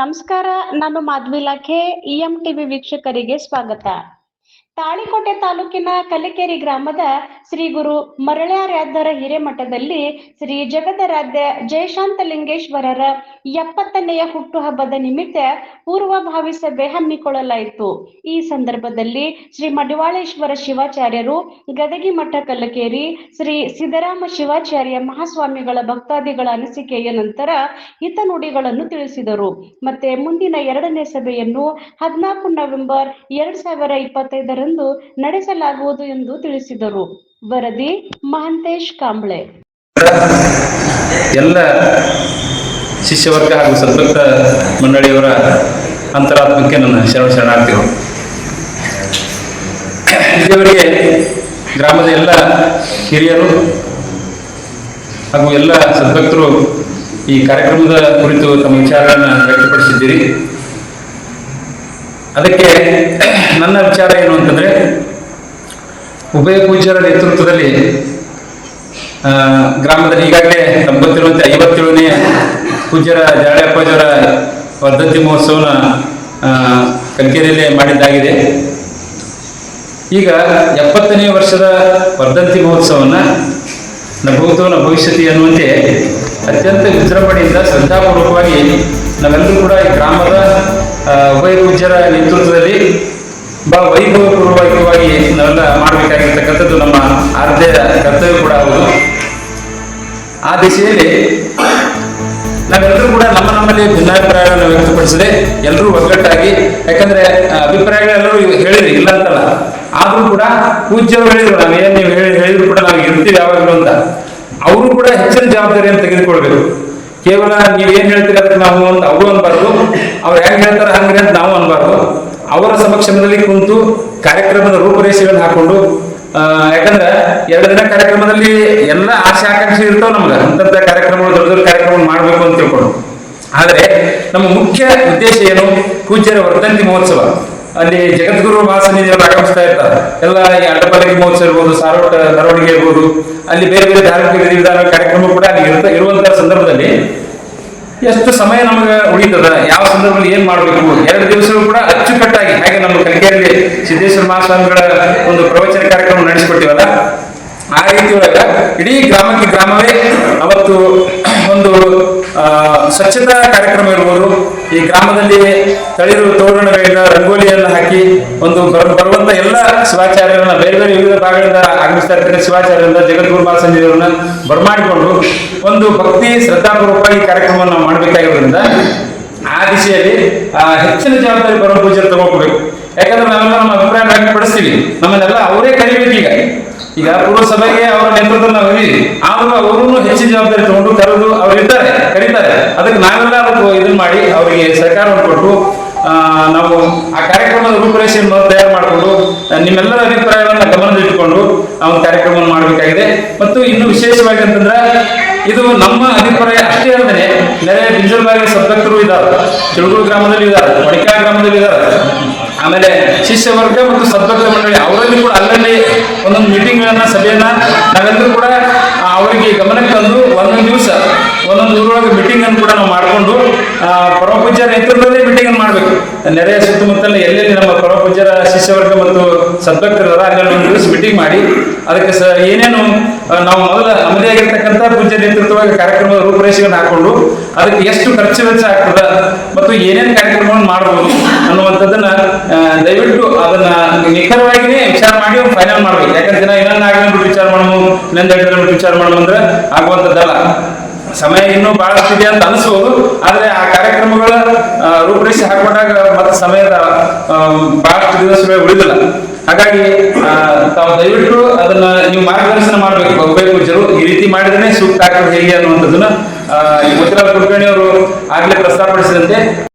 ನಮಸ್ಕಾರ, ನಾನು ಮಾಧವಿ ಇಲಾಖೆ ಇಎಂ ಟಿವಿ ವೀಕ್ಷಕರಿಗೆ ಸ್ವಾಗತ. ತಾಳಿಕೋಟೆ ತಾಲೂಕಿನ ಕಲಿಕೇರಿ ಗ್ರಾಮದ ಶ್ರೀ ಗುರು ಮರಳ್ಯಾರ್ಯಾದರ ಹಿರೇಮಠದಲ್ಲಿ ಶ್ರೀ ಜಗದರಾಧ್ಯ ಜಯಶಾಂತಲಿಂಗೇಶ್ವರರ ಎಪ್ಪತ್ತನೆಯ ಹುಟ್ಟುಹಬ್ಬದ ನಿಮಿತ್ತ ಪೂರ್ವಭಾವಿ ಸಭೆ ಹಮ್ಮಿಕೊಳ್ಳಲಾಯಿತು. ಈ ಸಂದರ್ಭದಲ್ಲಿ ಶ್ರೀ ಮಡಿವಾಳೇಶ್ವರ ಶಿವಾಚಾರ್ಯರು ಗದಗಿ ಮಠ ಕಲ್ಲಕೇರಿ ಶ್ರೀ ಸಿದ್ದರಾಮ ಶಿವಾಚಾರ್ಯ ಮಹಾಸ್ವಾಮಿಗಳ ಭಕ್ತಾದಿಗಳ ಅನಿಸಿಕೆಯ ನಂತರ ಹಿತನುಡಿಗಳನ್ನು ತಿಳಿಸಿದರು. ಮತ್ತೆ ಮುಂದಿನ ಎರಡನೇ ಸಭೆಯನ್ನು ಹದಿನಾಲ್ಕು ನವೆಂಬರ್ ಎರಡ್ ಸಾವಿರ ಇಪ್ಪತ್ತೈದರಂದು ನಡೆಸಲಾಗುವುದು ಎಂದು ತಿಳಿಸಿದರು. ವರದಿ ಮಹಂತೇಶ್ ಕಾಂಬ್ಳೆ. ಎಲ್ಲ ಶಿಷ್ಯವರ್ಗ ಹಾಗೂ ಸಂತೃಪ್ತ ಮಂಡಳಿಯವರ ಅಂತರಾತ್ಮಕ್ಕೆ ನನ್ನ ಶರಣ ಶರಣಾರ್ಥಿಗಳು ಇಲ್ಲಿಯವರೆಗೆ ಗ್ರಾಮದ ಎಲ್ಲ ಹಿರಿಯರು ಹಾಗೂ ಎಲ್ಲ ಸದ್ಭಕ್ತರು ಈ ಕಾರ್ಯಕ್ರಮದ ಕುರಿತು ತಮ್ಮ ವಿಚಾರಗಳನ್ನು ವ್ಯಕ್ತಪಡಿಸಿದ್ದೀರಿ. ಅದಕ್ಕೆ ನನ್ನ ವಿಚಾರ ಏನು ಅಂತಂದ್ರೆ, ಉಭಯ ಪೂಜ್ಯರ ನೇತೃತ್ವದಲ್ಲಿ ಗ್ರಾಮದಲ್ಲಿ ಈಗಾಗಲೇ ತಮ್ಮ ಗೊತ್ತಿರುವಂತೆ ಐವತ್ತೇಳನೇ ಪೂಜ್ಯರ ಜಾಳೆ ಅಪ್ಪಾಜಿಯವರ ವರ್ಧಂತಿ ಮಹೋತ್ಸವನ ಆ, ಮಾಡಿದ್ದಾಗಿದೆ. ಈಗ ಎಪ್ಪತ್ತನೇ ವರ್ಷದ ವರ್ಧಂತಿ ಮಹೋತ್ಸವನ ನಭೂತವನ ಭವಿಷ್ಯತಿ ಅನ್ನುವಂತೆ ಅತ್ಯಂತ ವಿಜೃಂಭಣೆಯಿಂದ ಶ್ರದ್ಧಾಪೂರ್ವಕವಾಗಿ ನಾವೆಲ್ಲರೂ ಕೂಡ ಈ ಗ್ರಾಮದ ಉಭಯ ಪೂಜ್ಯರ ನೇತೃತ್ವದಲ್ಲಿ ಬಹಳ ವೈಭವಪೂರ್ವಕವಾಗಿ ನಾವೆಲ್ಲ ಮಾಡಬೇಕಾಗಿರ್ತಕ್ಕಂಥದ್ದು ನಮ್ಮ ಆದ್ಯ ಕರ್ತವ್ಯ ಕೂಡ ಹೌದು. ಆ ದಿಶೆಯಲ್ಲಿ ನಾವೆಲ್ಲರೂ ಕೂಡ ನಮ್ಮ ನಮ್ಮಲ್ಲಿ ಭಿನ್ನಾಭಿಪ್ರಾಯಗಳನ್ನು ವ್ಯಕ್ತಪಡಿಸದೆ ಎಲ್ಲರೂ ಒಗ್ಗಟ್ಟಾಗಿ, ಯಾಕಂದ್ರೆ ಅಭಿಪ್ರಾಯಗಳೆಲ್ಲರೂ ಹೇಳಿರಿ, ಇಲ್ಲ ಅಂತಲ್ಲ. ಆದ್ರೂ ಕೂಡ ಪೂಜ್ಯರು ಹೇಳಿದ್ರು ನಾವೇನ್ ನೀವು ಹೇಳಿ, ಹೇಳಿದ್ರು ಕೂಡ ನಾವು ಇರ್ತೀವಿ ಯಾವಾಗಲೂ ಅಂತ. ಅವರು ಕೂಡ ಹೆಚ್ಚಿನ ಜವಾಬ್ದಾರಿಯನ್ನು ತೆಗೆದುಕೊಳ್ಬೇಕು. ಕೇವಲ ನೀವು ಏನ್ ಹೇಳ್ತೀರ ಅದಕ್ಕೆ ನಾವು ಒಂದು, ಅವರು ಅನ್ಬಾರ್ದು. ಅವ್ರು ಹೆಂಗ್ ಹೇಳ್ತಾರೆ ಹಂಗ್ರಿ ಅಂತ ನಾವು ಅನ್ಬಾರ್ದು. ಅವರ ಸಮಕ್ಷಮದಲ್ಲಿ ಕುಂತು ಕಾರ್ಯಕ್ರಮದ ರೂಪರೇಷೆಗಳನ್ನು ಹಾಕೊಂಡು ಯಾಕಂದ್ರೆ ಎರಡು ದಿನ ಕಾರ್ಯಕ್ರಮದಲ್ಲಿ ಎಲ್ಲ ಆಸೆ ಆಕಾಂಕ್ಷೆ ಇರ್ತಾವ ನಮ್ಗೆ. ಅಂತಂತ ಕಾರ್ಯಕ್ರಮಗಳು, ದೊಡ್ಡ ದೊಡ್ಡ ಕಾರ್ಯಕ್ರಮ ಮಾಡಬೇಕು ಅಂತ ತಿಳ್ಕೊಂಡು. ಆದ್ರೆ ನಮ್ಮ ಮುಖ್ಯ ಉದ್ದೇಶ ಏನು? ಪೂಜ್ಯರ ವರ್ಧಂತಿ ಮಹೋತ್ಸವ. ಅಲ್ಲಿ ಜಗದ್ಗುರು ಮಹಾಸನ್ನಿಧಿಯವರು ಆಗಮಿಸ್ತಾ ಇರ್ತಾರೆ. ಎಲ್ಲ ಈ ಅಡ್ಡಪಲ್ಲಕ್ಕಿ ಮಹೋತ್ಸವ ಇರ್ಬೋದು, ಸಾರೋಟ, ಮೆರವಣಿಗೆ ಇರ್ಬೋದು, ಅಲ್ಲಿ ಬೇರೆ ಬೇರೆ ಧಾರ್ಮಿಕ ವಿಧಿವಿಧಾನ ಕಾರ್ಯಕ್ರಮ ಕೂಡ ಅಲ್ಲಿ ಇರ್ತ ಇರುವಂತಹ ಸಂದರ್ಭದಲ್ಲಿ ಎಷ್ಟು ಸಮಯ ನಮಗೆ ಉಳಿತದ? ಯಾವ ಸಂದರ್ಭದಲ್ಲಿ ಏನ್ ಮಾಡಬೇಕು? ಎರಡು ದಿವಸಗಳು ಕೂಡ ಅಚ್ಚುಕಟ್ಟಾಗಿ, ಹಾಗೆ ನಮ್ಮ ಕಲಿಕೆಯಲ್ಲಿ ಸಿದ್ದೇಶ್ವರ ಮಹಾಸ್ವಾಮಿಗಳ ಒಂದು ಪ್ರವಚನ ಕಾರ್ಯಕ್ರಮ ಆ ರೀತಿ ಒಳಗ ಇಡೀ ಗ್ರಾಮಕ್ಕೆ ಗ್ರಾಮವೇ ಅವತ್ತು ಒಂದು ಸ್ವಚ್ಛತಾ ಕಾರ್ಯಕ್ರಮ ಇರ್ಬೋದು. ಈ ಗ್ರಾಮದಲ್ಲಿ ತಳಿರು ತೋರಣಗಳಿಂದ ರಂಗೋಲಿಯನ್ನ ಹಾಕಿ ಒಂದು ಬರ್- ಬರುವಂತ ಎಲ್ಲ ಶಿವಾಚಾರ್ಯರನ್ನ ಬೇರೆ ಬೇರೆ ವಿವಿಧ ಭಾಗಗಳಿಂದ ಆಗಮಿಸ್ತಾ ಇರ್ತಾರೆ. ಶಿವಾಚಾರ್ಯರಿಂದ ಜಗದ್ಗುರು ಮಹಾಸಂಜೀವರನ್ನ ಬರಮಾಡಿಕೊಂಡು ಒಂದು ಭಕ್ತಿ ಶ್ರದ್ಧಾಪೂರ್ವಕವಾಗಿ ಕಾರ್ಯಕ್ರಮವನ್ನು ಮಾಡಬೇಕಾಗಿರೋದ್ರಿಂದ ಆ ದಿಶೆಯಲ್ಲಿ ಹೆಚ್ಚಿನ ಜವಾಬ್ದಾರಿ ಪರಮ ಪೂಜೆ ತಗೋಬೇಕು ನಾವೆಲ್ಲ ನಮ್ಮ ಅಭಿಪ್ರಾಯ ವ್ಯಕ್ತಪಡಿಸ್ತೀವಿ ನಮ್ಮನ್ನೆಲ್ಲ ಅವರೇ ಕರಿಬೇಕು ಈಗ ಈಗ ಪುರಸಭೆಗೆ ಅವರ ನೇತೃತ್ವ ನಾವು ಇದೀವಿ ಆದ್ರೂ ಅವರು ಹೆಚ್ಚಿನ ಜವಾಬ್ದಾರಿ ತಗೊಂಡು ಕರೆದು ಅವ್ರು ಇರ್ತಾರೆ ಕರೀತಾರೆ ಅದಕ್ಕೆ ನಾವೆಲ್ಲ ಅದಕ್ಕೆ ಇದನ್ನ ಮಾಡಿ ಅವರಿಗೆ ಸಹಕಾರವನ್ನು ಕೊಟ್ಟು ನಾವು ಆ ಕಾರ್ಯಕ್ರಮದ ಮೊದಲು ತಯಾರು ಮಾಡಿಕೊಂಡು ನಿಮ್ಮೆಲ್ಲರ ಅಭಿಪ್ರಾಯವನ್ನು ಗಮನದಲ್ಲಿಟ್ಟುಕೊಂಡು ಒಂದು ಕಾರ್ಯಕ್ರಮವನ್ನು ಮಾಡಬೇಕಾಗಿದೆ ಮತ್ತು ಇನ್ನು ವಿಶೇಷವಾಗಿ ಅಂತಂದ್ರೆ ಇದು ನಮ್ಮ ಅಭಿಪ್ರಾಯ ಅಷ್ಟೇ ಅಲ್ಲದೆ ನೆರೆ ಬಿಂಜಲ್ಬಾಗಿ ಸದಸ್ಯರು ಇದ್ದಾರೆ ತಿಳುಗುರು ಗ್ರಾಮದಲ್ಲಿ ಇದ್ದಾರೆ ಮಡಿಕಾ ಗ್ರಾಮದಲ್ಲಿ ಇದ್ದಾರೆ ಆಮೇಲೆ ಶಿಷ್ಯ ವರ್ಗ ಮತ್ತು ಸದ್ಭಕ್ತ ಮಂಡಳಿ, ಅವರಲ್ಲಿ ಕೂಡ ಅಲ್ಲಲ್ಲಿ ಒಂದೊಂದು ಮೀಟಿಂಗ್ಗಳನ್ನ ಸಭೆಯನ್ನ ನಾವೆಲ್ಲರೂ ಕೂಡ ಅವರಿಗೆ ಗಮನಕ್ಕೆ ತಂದು ಒಂದೊಂದು ದಿವಸ ಒಂದೊಂದು ಊರೊಳಗೆ ಮೀಟಿಂಗ್ ಅನ್ನು ಕೂಡ ನಾವು ಮಾಡಿಕೊಂಡು ಪರಮಪೂಜ್ಯರ ನೇತೃತ್ವದಲ್ಲಿ ಮೀಟಿಂಗ್ ಅನ್ನು ಮಾಡಬೇಕು. ನೆರೆಯ ಸುತ್ತಮುತ್ತಲ ಎಲ್ಲೆಲ್ಲಿ ನಮ್ಮ ಪರಮಪೂಜ್ಯರ ಶಿಷ್ಯವರ್ಗ ಮತ್ತು ಸದ್ಭಕ್ತರ ಅಲ್ಲಿ ಒಂದು ದಿವಸ ಮೀಟಿಂಗ್ ಮಾಡಿ, ಅದಕ್ಕೆ ಸ, ಏನೇನು ನಾವು ಮೊದಲ ನಮ್ಮದೇ ಆಗಿರ್ತಕ್ಕಂಥ ಪೂಜ್ಯ ನೇತೃತ್ವವಾಗಿ ಕಾರ್ಯಕ್ರಮದ ರೂಪುರೇಷೆಗಳನ್ನು ಹಾಕೊಂಡು ಅದಕ್ಕೆ ಎಷ್ಟು ಖರ್ಚು ವೆಚ್ಚ ಆಗ್ತದ, ಮತ್ತು ಏನೇನು ಕಾರ್ಯಕ್ರಮವನ್ನು ಮಾಡಬಹುದು ಅನ್ನುವಂಥದ್ದನ್ನ ದಯವಿಟ್ಟು ಅದನ್ನ ನಿಖರವಾಗಿನೇ ವಿಚಾರ ಮಾಡಿ ಫೈನಲ್ ಮಾಡ್ಬೇಕು. ಯಾಕಂದ್ರೆ ಇನ್ನೊಂದು ಆಗಲಿ ವಿಚಾರ ಮಾಡೋದು ಇನ್ನೊಂದು ಎರಡು ವಿಚಾರ ಮಾಡೋದು ಅಂದ್ರೆ ಆಗುವಂಥದ್ದಲ್ಲ. ಸಮಯ ಇನ್ನೂ ಬಹಳಷ್ಟು ಇದೆ ಅಂತ ಅನಿಸ್ಬೋದು ಆದ್ರೆ ಆ ಕಾರ್ಯಕ್ರಮಗಳ ರೂಪರೇಷೆ ಹಾಕೊಂಡಾಗ ಮತ್ತೆ ಸಮಯದ ಬಹಳಷ್ಟು ದಿವಸಗಳು ಉಳಿದಿಲ್ಲ. ಹಾಗಾಗಿ ತಾವು ದಯವಿಟ್ಟು ಅದನ್ನ ನೀವು ಮಾರ್ಗದರ್ಶನ ಮಾಡಬೇಕು. ಪೂಜ್ಯರು ಈ ರೀತಿ ಮಾಡಿದ್ರೆ ಸೂಕ್ತ ಆಗ್ತದೆ ಹೇಗೆ ಅನ್ನುವಂಥದ್ದನ್ನ ಮೋತಿಲಾಲ್ ಕುಲಕರ್ಣಿ ಅವರು ಆಗ್ಲೇ ಪ್ರಸ್ತಾಪಡಿಸಿದಂತೆ